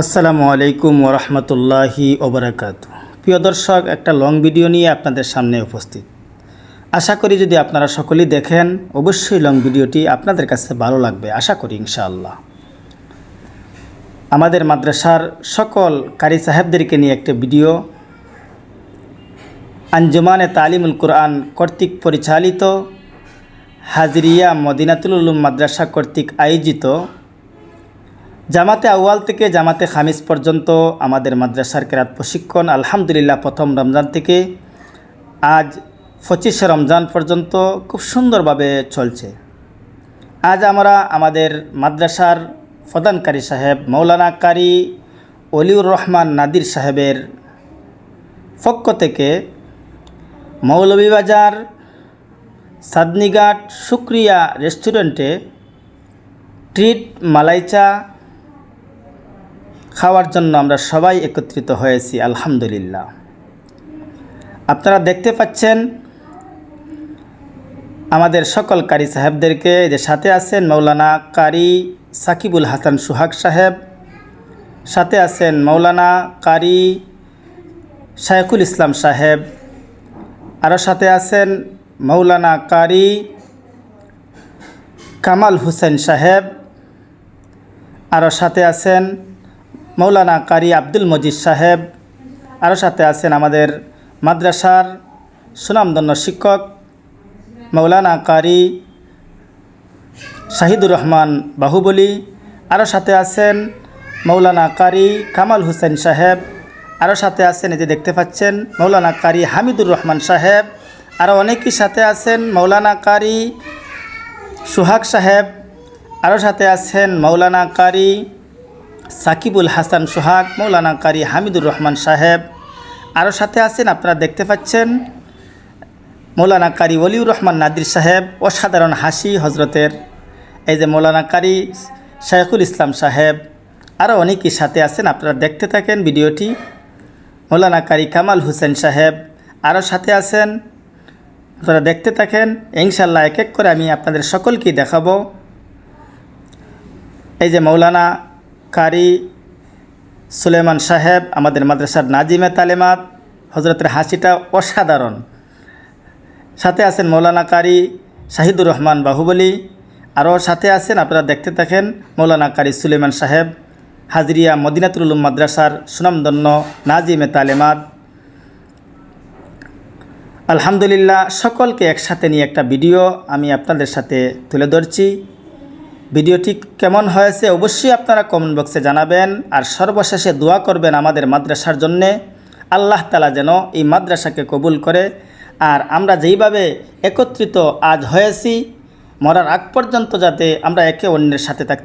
আসসালামু আলাইকুম ওরহমতুল্লাহি ওবরাকাত। প্রিয় দর্শক, একটা লং ভিডিও নিয়ে আপনাদের সামনে উপস্থিত। আশা করি যদি আপনারা সকলেই দেখেন, অবশ্যই লং ভিডিওটি আপনাদের কাছে ভালো লাগবে, আশা করি ইনশাআল্লাহ। আমাদের মাদ্রাসার সকল কারি সাহেবদেরকে নিয়ে একটা ভিডিও, আঞ্জুমানে তালিমুল কোরআন কর্তৃক পরিচালিত, হাজরিয়া মদিনাতুল মাদ্রাসা কর্তৃক আয়োজিত জামাতে আউয়াল থেকে জামাতে খামিজ পর্যন্ত আমাদের মাদ্রাসার কেরাত প্রশিক্ষণ আলহামদুলিল্লাহ প্রথম রমজান থেকে আজ পঁচিশে রমজান পর্যন্ত খুব সুন্দরভাবে চলছে। আজ আমরা আমাদের মাদ্রাসার প্রধানকারী সাহেব মৌলানা কারি অলিউর রহমান নাদির সাহেবের পক্ষ থেকে মৌলভীবাজার সাদনিঘাট শুক্রিয়া রেস্টুরেন্টে ট্রিট মালাইচা খাওয়ার জন্য আমরা সবাই একত্রিত হয়েছি, আলহামদুলিল্লাহ। আপনারা দেখতে পাচ্ছেন, আমাদের সকল কারি সাহেবদেরকে যে সাথে আছেন মৌলানা কারি সাকিবুল হাসান সুহাগ সাহেব, সাথে আছেন মৌলানা কারি শায়কুল ইসলাম সাহেব, আরও সাথে আছেন মৌলানা কারি কামাল হুসেন সাহেব, আরও সাথে আছেন মৌলানা কারি আব্দুল মজিদ সাহেব আরও সাথে আছেন আমাদের মাদ্রাসার সুনামধন্য শিক্ষক মৌলানা কারি শাহিদুর রহমান বাহুবলী আরও সাথে আছেন মৌলানা কারি কামাল হুসেন সাহেব আরও সাথে আছেন যে দেখতে পাচ্ছেন মৌলানা কারি হামিদুর রহমান সাহেব আরও অনেকেই সাথে আছেন মৌলানা কারি সুহাগ সাহেব আরও সাথে আছেন মৌলানা কারি সাকিবুল হাসান সোহাগ, মৌলানা কারি হামিদুর রহমান সাহেব। আরও সাথে আছেন আপনারা দেখতে পাচ্ছেন মৌলানা কারি ওলিউর রহমান নাদির সাহেব, অসাধারণ হাসি হজরতের। এই যে মৌলানা কারি শাইখুল ইসলাম সাহেব আরও অনেকেই সাথে আছেন আপনারা দেখতে থাকেন ভিডিওটি। মৌলানা কারি কামাল হুসেন সাহেব আরও সাথে আছেন আপনারা দেখতে থাকেন। ইনশাল্লাহ এক এক করে আমি আপনাদের সকলকেই দেখাবো। এই যে মৌলানা কারি সুলেমান সাহেব, আমাদের মাদ্রাসার নাজিমে তালেমাত হজরতের হাসিটা অসাধারণ। সাথে আছেন মৌলানা কারি শাহিদুর রহমান বাহুবলী। আরও সাথে আছেন, আপনারা দেখতে থাকেন, মৌলানা কারি সুলেমান সাহেব, হাজরিয়া মদিনাতুল মাদ্রাসার সুনামধন্য নাজিমে তালেমাত। আলহামদুলিল্লাহ, সকলকে একসাথে নিয়ে একটা ভিডিও আমি আপনাদের সাথে তুলে ধরছি। ভিডিওটি কেমন হয়েছে অবশ্যই আপনারা কমেন্ট বক্সে জানাবেন। আর সর্বশেষে দোয়া করবেন আমাদের মাদ্রাসার জন্যে। আল্লাহ তালা যেন এই মাদ্রাসাকে কবুল করে। আর আমরা যেইভাবে একত্রিত আজ হয়েছি, মরার আগ পর্যন্ত যাতে আমরা একে অন্যের সাথে থাকতে